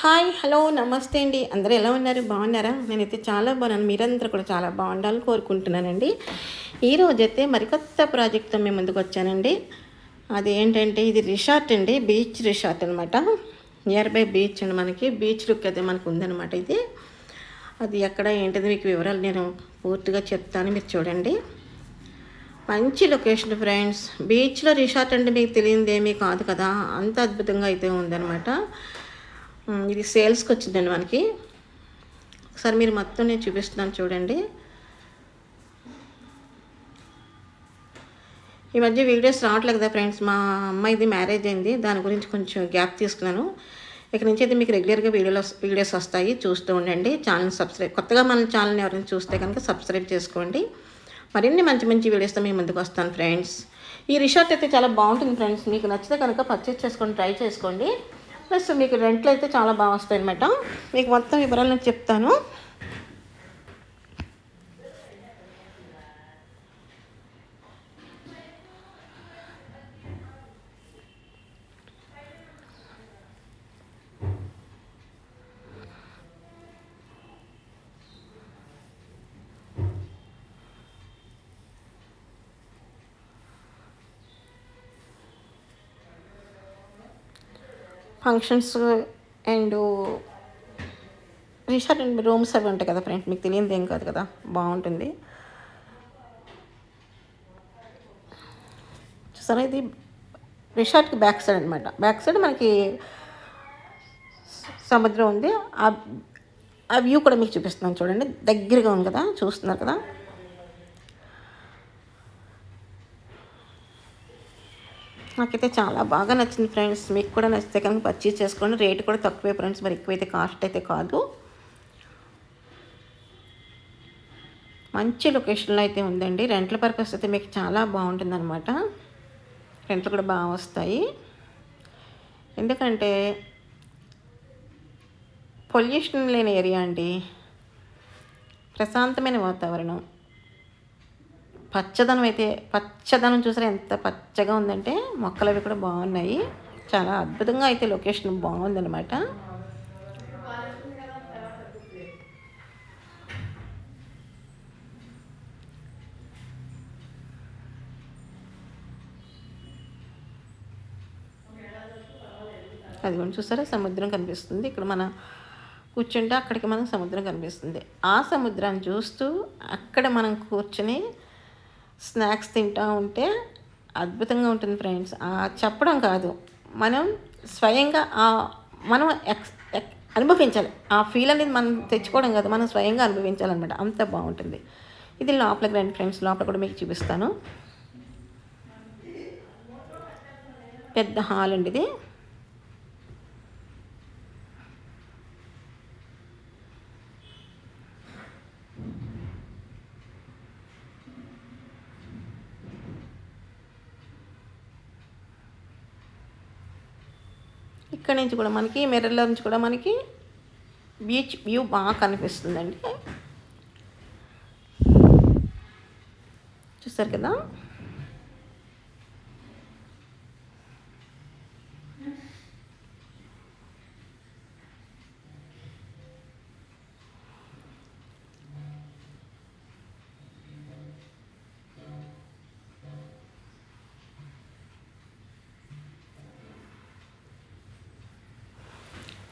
Hi hello నమస్తే అండి. అందరూ ఎలా ఉన్నారు? బాగున్నారా? నేనైతే చాలా బాగున్నాను. మీరందరూ కూడా చాలా బాగుండాలని కోరుకుంటున్నానండి. ఈరోజు అయితే మరికొత్త ప్రాజెక్ట్తో మేము ముందుకు వచ్చానండి. అది ఏంటంటే ఇది రిసార్ట్ అండి. బీచ్ రిసార్ట్ అనమాట నియర్ బై బీచ్ అండి మనకి. బీచ్ లుక్ అయితే మనకు ఉందన్నమాట ఇది. అది ఎక్కడ ఏంటిది మీకు వివరాలు నేను పూర్తిగా చెప్తాను. మీరు చూడండి. మంచి లొకేషన్ ఫ్రెండ్స్. బీచ్లో రిసార్ట్ అంటే మీకు తెలియదేమీ కాదు కదా. అంత అద్భుతంగా అయితే ఉందన్నమాట. ఇది సేల్స్కి వచ్చిందండి మనకి. ఒకసారి మీరు మొత్తం నేను చూపిస్తున్నాను చూడండి. ఈ మధ్య వీడియోస్ రావట్లేదు కదా ఫ్రెండ్స్ మా అమ్మాయిది మ్యారేజ్ అయింది దాని గురించి కొంచెం గ్యాప్ తీసుకున్నాను. ఇక నుంచి అయితే మీకు రెగ్యులర్గా వీడియోలో వీడియోస్ వస్తాయి చూస్తూ ఉండండి. ఛానల్ సబ్స్క్రైబ్ కొత్తగా మన ఛానల్ని ఎవరైనా చూస్తే కనుక సబ్స్క్రైబ్ చేసుకోండి. మరిన్ని మంచి మంచి వీడియోస్తో మీ ముందుకు వస్తాను ఫ్రెండ్స్. ఈ రిసార్ట్ అయితే చాలా బాగుంటుంది ఫ్రెండ్స్ మీకు నచ్చితే కనుక పర్చేస్ చేసుకొని ట్రై చేసుకోండి. ప్లస్ మీకు రెంట్లు అయితే చాలా బాగా వస్తాయి అనమాట మీకు మొత్తం వివరాలు నేను చెప్తాను. Functions and resort and rooms అవి ఉంటాయి కదా ఫ్రెండ్స్ మీకు తెలియదు ఏం కాదు కదా? బాగుంటుంది. చూసారా ఇది? రిసార్ట్కి బ్యాక్ సైడ్ అనమాట బ్యాక్ సైడ్ మనకి సముద్రం ఉంది. ఆ ఆ వ్యూ కూడా మీకు చూపిస్తున్నాను చూడండి. దగ్గరగా ఉంది కదా? చూస్తున్నారు కదా? నాకైతే చాలా బాగా నచ్చింది ఫ్రెండ్స్. మీకు కూడా నచ్చితే కనుక పర్చేస్ చేసుకోండి. రేట్ కూడా తక్కువే ఫ్రెండ్స్. మరి ఎక్కువైతే కాస్ట్ అయితే కాదు. మంచి లొకేషన్లో అయితే ఉందండి. రెంట్ల పర్పస్ అయితే మీకు చాలా బాగుంటుంది అనమాట రెంట్లు కూడా బాగా వస్తాయి. ఎందుకంటే పొల్యూషన్ లేని ఏరియా అండి. ప్రశాంతమైన వాతావరణం. పచ్చదనం అయితే పచ్చదనం చూసారా ఎంత పచ్చగా ఉందంటే మొక్కలు అవి కూడా బాగున్నాయి. చాలా అద్భుతంగా అయితే లొకేషన్ బాగుందన్నమాట. అది కూడా చూసారా సముద్రం కనిపిస్తుంది. ఇక్కడ మన కూర్చుంటే అక్కడికి మనం సముద్రం కనిపిస్తుంది. ఆ సముద్రాన్ని చూస్తూ అక్కడ మనం కూర్చొని స్నాక్స్ తింటూ ఉంటే అద్భుతంగా ఉంటుంది ఫ్రెండ్స్. చెప్పడం కాదు. మనం స్వయంగా ఆ మనం ఎక్స్ అనుభవించాలి. ఆ ఫీల్ అనేది మనం తెచ్చుకోవడం కాదు. మనం స్వయంగా అనుభవించాలన్నమాట. అంత బాగుంటుంది. ఇది లోపలికి రండి ఫ్రెండ్స్. లోపల కూడా మీకు చూపిస్తాను. పెద్ద హాల్ అండి ఇది. ఇక్కడ నుంచి కూడా మనకి మిర్రర్లో నుంచి కూడా మనకి బీచ్ వ్యూ బాగా కనిపిస్తుందండి. చూస్తారు కదా?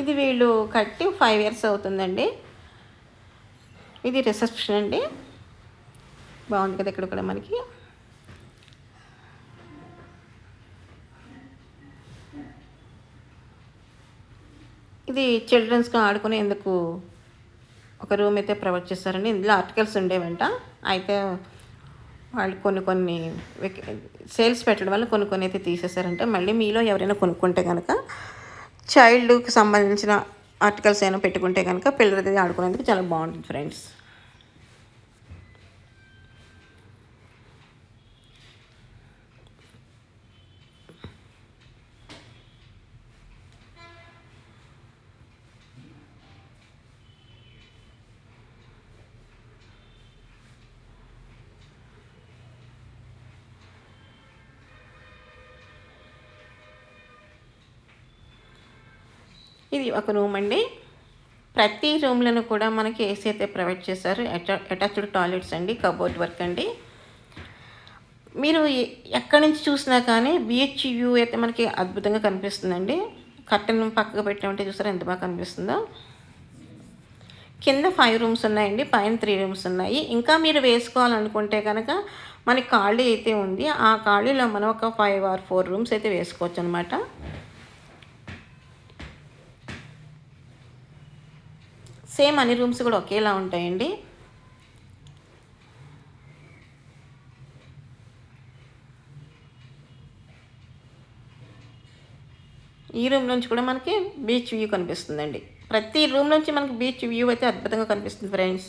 ఇది వీళ్ళు కట్టి ఫైవ్ ఇయర్స్ అవుతుందండి. ఇది రిసెప్షన్ అండి. బాగుంది కదా ఇక్కడ కూడా మనకి. ఇది చిల్డ్రన్స్కి ఆడుకునేందుకు ఒక రూమ్ అయితే ప్రొవైడ్ చేస్తారండి. ఇందులో ఆర్టికల్స్ ఉండేవంట. అయితే వాళ్ళు కొన్ని కొన్ని సేల్స్ పెట్టడం వల్ల కొన్ని కొన్ని అయితే తీసేశారంటే. మళ్ళీ మీలో ఎవరైనా కొనుక్కుంటే కనుక చైల్డ్కి సంబంధించిన ఆర్టికల్స్ ఏమైనా పెట్టుకుంటే కనుక పిల్లలది ఆడుకునేందుకు చాలా బాగుంటుంది ఫ్రెండ్స్ ఇది ఒక రూమ్ అండి. ప్రతి రూమ్లను కూడా మనకి ఏసీ అయితే ప్రొవైడ్ చేశారు. అటాచ్డ్ టాయిలెట్స్ అండి కబోర్డ్ వర్క్ అండి. మీరు ఎక్కడి నుంచి చూసినా కానీ బీచ్ వ్యూ అయితే మనకి అద్భుతంగా కనిపిస్తుందండి. కర్టెన్ పక్కకు పెట్టామంటే చూసారా ఎంత బాగా కనిపిస్తుందో. కింద ఫైవ్ రూమ్స్ ఉన్నాయండి పైన త్రీ రూమ్స్ ఉన్నాయి. ఇంకా మీరు వేసుకోవాలనుకుంటే కనుక మనకి ఖాళీ అయితే ఉంది. ఆ ఖాళీలో మనం ఒక ఫైవ్ ఆర్ ఫోర్ రూమ్స్ అయితే వేసుకోవచ్చు అనమాట సేమ్ అన్ని రూమ్స్ కూడా ఒకేలా ఉంటాయండి. ఈ రూమ్ నుంచి కూడా మనకి బీచ్ వ్యూ కనిపిస్తుందండి. ప్రతి రూమ్ నుంచి మనకి బీచ్ వ్యూ అయితే అద్భుతంగా కనిపిస్తుంది ఫ్రెండ్స్.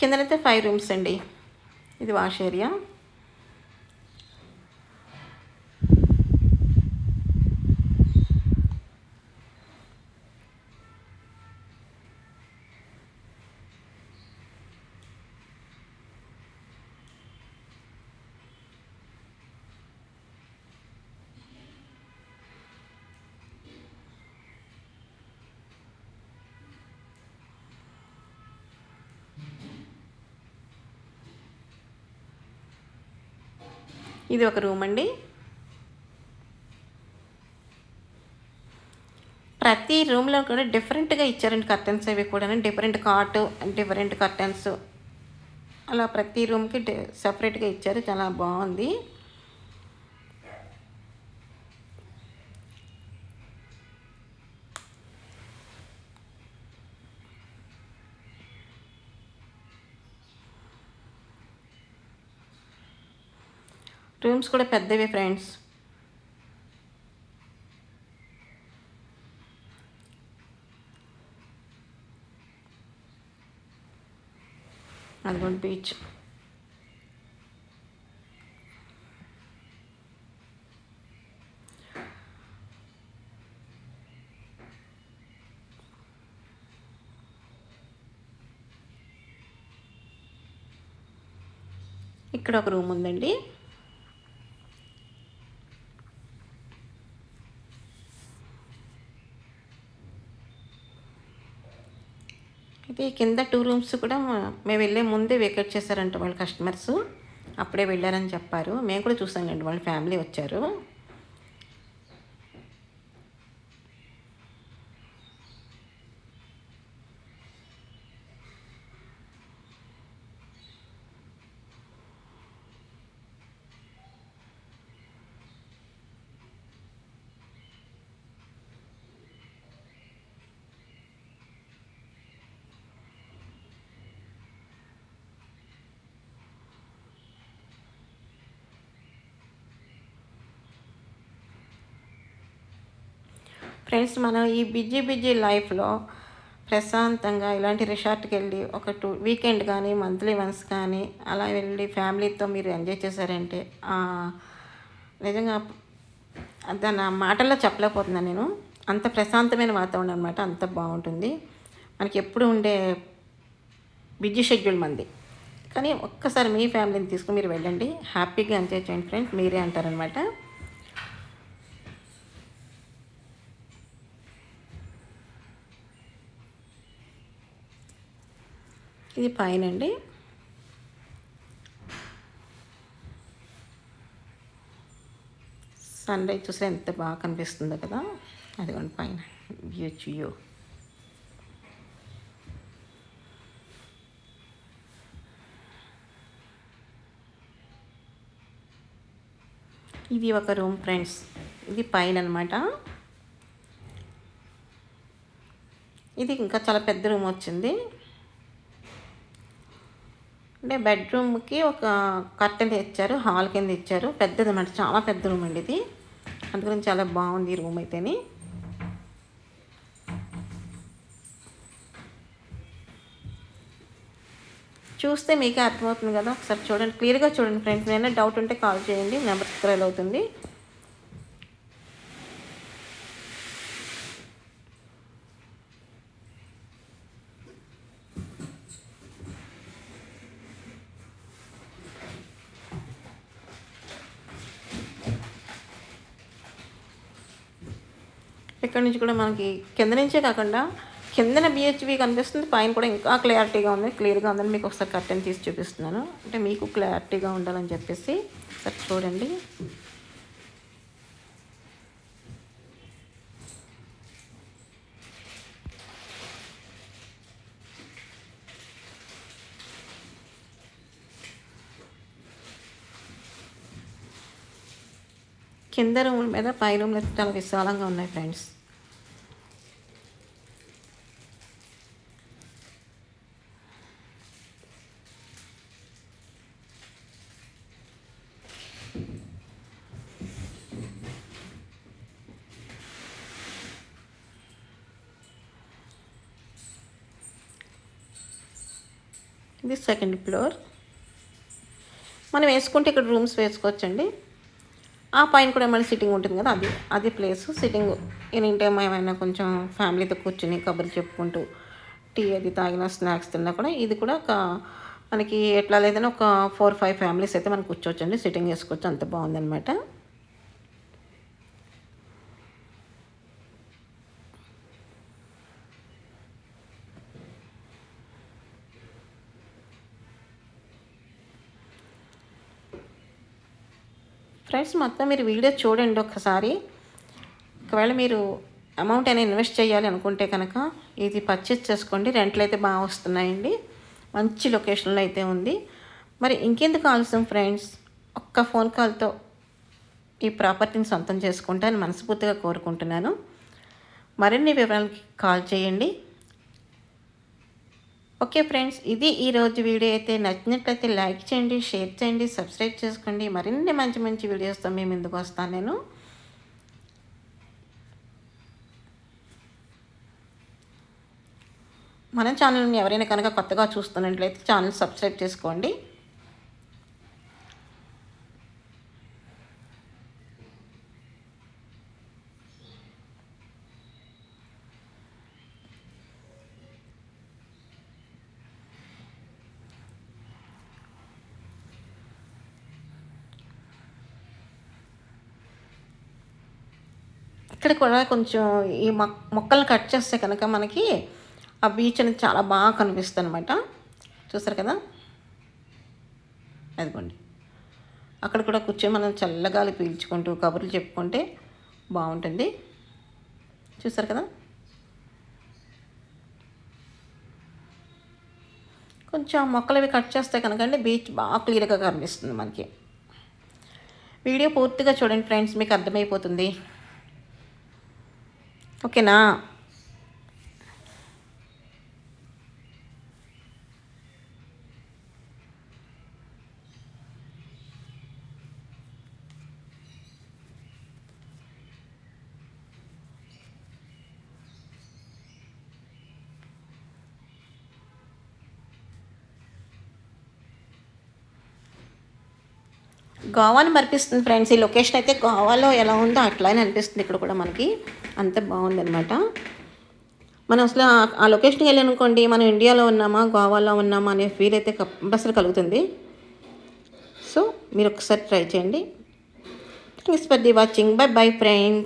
కిందనైతే ఫైవ్ రూమ్స్ అండి. ఇది వాష్ ఏరియా. ఇది ఒక రూమ్ అండి. ప్రతి రూమ్లో కూడా డిఫరెంట్గా ఇచ్చారండి కర్టన్స్ అవి కూడా డిఫరెంట్ కాట్ డిఫరెంట్ కర్టన్స్ అలా ప్రతి రూమ్కి సపరేట్గా ఇచ్చారు. చాలా బాగుంది. రూమ్స్ కూడా పెద్దవి ఫ్రెండ్స్. అదిగోండి బీచ్. ఇక్కడ ఒక రూమ్ ఉందండి. కింద టూ రూమ్స్ కూడా మేము వెళ్ళే ముందే వేకెట్ చేశారంట వాళ్ళ కస్టమర్స్. అప్పుడే వెళ్ళారని చెప్పారు. మేము కూడా చూసామండి వాళ్ళ ఫ్యామిలీ వచ్చారు. ఫ్రెండ్స్ మనం ఈ బిజీ బిజీ లైఫ్లో ప్రశాంతంగా ఇలాంటి రిసార్ట్కి వెళ్ళి ఒక టూ వీకెండ్ కానీ మంత్లీ వన్స్ కానీ అలా వెళ్ళి ఫ్యామిలీతో మీరు ఎంజాయ్ చేశారంటే నిజంగా దాని మాటల్లో చెప్పలేకపోతున్నాను నేను. అంత ప్రశాంతమైన వాతావరణం అనమాట అంత బాగుంటుంది. మనకి ఎప్పుడు ఉండే బిజీ షెడ్యూల్ మంది. కానీ ఒక్కసారి మీ ఫ్యామిలీని తీసుకుని మీరు వెళ్ళండి. హ్యాపీగా ఎంజాయ్ చేయండి ఫ్రెండ్స్ మీరే అంటారనమాట ఇది పైన అండి సన్ రైజ్ చూస్తే ఎంత బాగా కనిపిస్తుందో కదా. అదిగోండి పైన. బీచ్ వ్యూ ఇది ఒక రూమ్ ఫ్రెండ్స్. ఇది పైన అనమాట ఇది ఇంకా చాలా పెద్ద రూమ్ వచ్చింది. అంటే బెడ్రూమ్కి ఒక కర్టెన్ ఇచ్చారు హాల్ కింద ఇచ్చారు. పెద్దది అన్నమాట చాలా పెద్ద రూమ్ అండి ఇది. అందుకని చాలా బాగుంది ఈ రూమ్ అయితేని. చూస్తే మీకే అర్థమవుతుంది కదా ఒకసారి చూడండి. క్లియర్గా చూడండి ఫ్రెండ్స్ ఏమైనా డౌట్ ఉంటే కాల్ చేయండి నెంబర్ స్క్రైల్ అవుతుంది. ఇక్కడ నుంచి కూడా మనకి కింద నుంచే కాకుండా కిందన బిహెచ్వి కనిపిస్తుంది పైన కూడా ఇంకా క్లారిటీగా ఉంది క్లియర్గా ఉందని మీకు ఒకసారి కర్టెన్ తీసి చూపిస్తున్నాను. అంటే మీకు క్లారిటీగా ఉండాలని చెప్పేసి ఒకసారి చూడండి. కింద రూముల మీద పై రూమ్లు చాలా విశాలంగా ఉన్నాయి ఫ్రెండ్స్. ఇది సెకండ్ ఫ్లోర్ మనం వేసుకుంటే ఇక్కడ రూమ్స్ వేసుకోవచ్చండి. ఆ పైన కూడా ఏమైనా సిట్టింగ్ ఉంటుంది కదా అది అది ప్లేస్ సిట్టింగ్ ఎనీ ఏమైనా కొంచెం ఫ్యామిలీతో కూర్చుని కబుర్లు చెప్పుకుంటూ టీ అది తాగిన స్నాక్స్ తిన్నా కూడా ఇది కూడా ఒక మనకి ఎట్లా లేదని ఒక ఫోర్ ఫైవ్ ఫ్యామిలీస్ అయితే మనం కూర్చోవచ్చండి. సిట్టింగ్ వేసుకోవచ్చు అంత బాగుందనమాట ఫ్రెండ్స్ మొత్తం మీరు వీడియో చూడండి ఒకసారి ఒకవేళ మీరు అమౌంట్ అయినా ఇన్వెస్ట్ చేయాలి అనుకుంటే కనుక ఇది పర్చేస్ చేసుకోండి. రెంట్లు అయితే బాగా వస్తున్నాయండి. మంచి లొకేషన్లో అయితే ఉంది. మరి ఇంకెందుకు ఆలస్యం ఫ్రెండ్స్? ఒక్క ఫోన్ కాల్తో ఈ ప్రాపర్టీని సొంతం చేసుకుంటే అని మనస్ఫూర్తిగా కోరుకుంటున్నాను. మరిన్ని వివరాలకి కాల్ చేయండి. ఓకే ఫ్రెండ్స్ ఇది ఈరోజు వీడియో అయితే నచ్చినట్లయితే లైక్ చేయండి షేర్ చేయండి సబ్స్క్రైబ్ చేసుకోండి. మరిన్ని మంచి మంచి వీడియోస్తో మేము ముందుకు వస్తాను నేను. మన ఛానల్ని ఎవరైనా కనుక కొత్తగా చూస్తున్నట్లయితే ఛానల్ సబ్స్క్రైబ్ చేసుకోండి. ఇక్కడ కూడా కొంచెం ఈ మొక్ మొక్కలను కట్ చేస్తే కనుక మనకి ఆ బీచ్ అనేది చాలా బాగా కనిపిస్తుంది అనమాట చూసారు కదా? అదిగోండి. అక్కడ కూడా కూర్చొని మనం చల్లగాలి పీల్చుకుంటూ కబుర్లు చెప్పుకుంటే బాగుంటుంది. చూసారు కదా? కొంచెం మొక్కలు అవి కట్ చేస్తే కనుకండి బీచ్ బాగా క్లియర్గా కనిపిస్తుంది మనకి. వీడియో పూర్తిగా చూడండి ఫ్రెండ్స్ మీకు అర్థమైపోతుంది. ఓకేనా? గోవాని మరిపిస్తుంది ఫ్రెండ్స్. ఈ లొకేషన్ అయితే గోవాలో ఎలా ఉందో అట్లానే అనిపిస్తుంది ఇక్కడ కూడా మనకి. అంత బాగుందనమాట మనం అసలు ఆ లొకేషన్కి వెళ్ళానుకోండి మనం ఇండియాలో ఉన్నామా గోవాలో ఉన్నామా అనే ఫీల్ అయితే కంపల్సరీ కలుగుతుంది. సో మీరు ఒకసారి ట్రై చేయండి. Thanks for the watching bye bye friend